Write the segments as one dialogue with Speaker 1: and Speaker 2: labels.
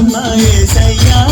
Speaker 1: ఉన్నాడమ్మా ఏసయ్యా.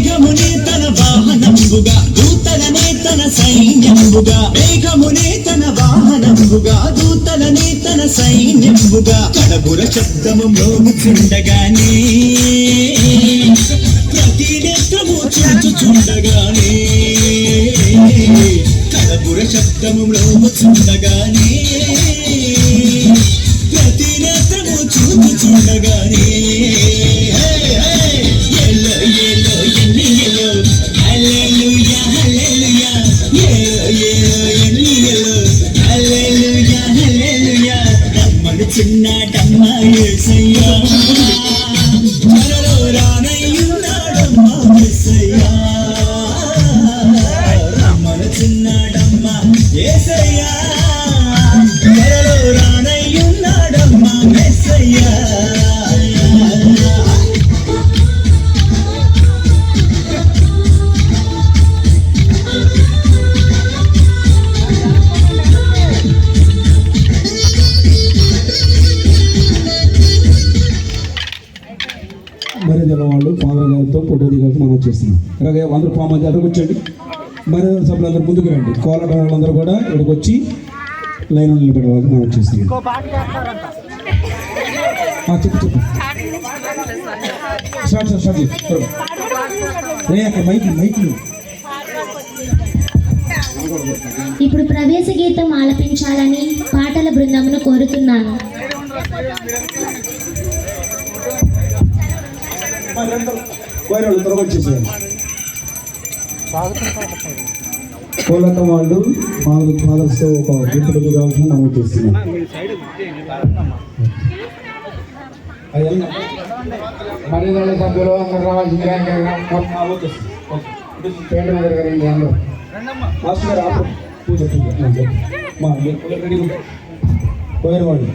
Speaker 1: మేఘమునే తన వాహనంబుగా దూతలనే తన సైన్యంబుగా మేఘమునే తన వాహనంబుగా దూతలనే తన సైన్యంబుగా కడబుర శబ్దము మోగుచుండగానే ప్రతి నేత్రము చూచుచుండగానే కడబుర శబ్దము మోగుచుండగానే ఎల్లో, ఏసయ్యా ఎన్ని ఎల్లో, హల్లెలూయా, హల్లెలూయా, రమ్మనుచున్నాడమ్మా యేసయ్యా. త్వరలో రానయ్యున్నాడమ్మా
Speaker 2: మెస్సయ్యా చేస్తున్నాం అలాగే అందరూ ఫామ్ అంతా అక్కడికి వచ్చండి మరి సభ్యులందరూ ముందుకు రండి. కోలాట వాళ్ళందరూ కూడా ఇక్కడికి వచ్చి లైన్ నిలబడేవాళ్ళు మనం చేస్తున్నాం చెప్పు చెప్పు. స్టార్ట్ సార్ స్టార్ట్ అక్కడ మైక్ మైక్
Speaker 3: ఇప్పుడు ప్రవేశ గీతం ఆలపించాలని పాటల బృందమును కోరుతున్నాను.
Speaker 2: వేరే వాళ్ళు త్వరగా వచ్చేసేయాలి కోలాటం వాళ్ళు ఫాదర్ ఫాదర్స్తో ఒక గిఫ్ట్ కావాల్సిన నమోదు చేస్తున్నాం
Speaker 4: మరి సభ్యులు అందరు రావాల్సిందిగా మీద జరిగింది అందరూ?
Speaker 2: మాస్టర్ గారు ఆపు. పూజ పూజ. మా రెడీ వాళ్ళు.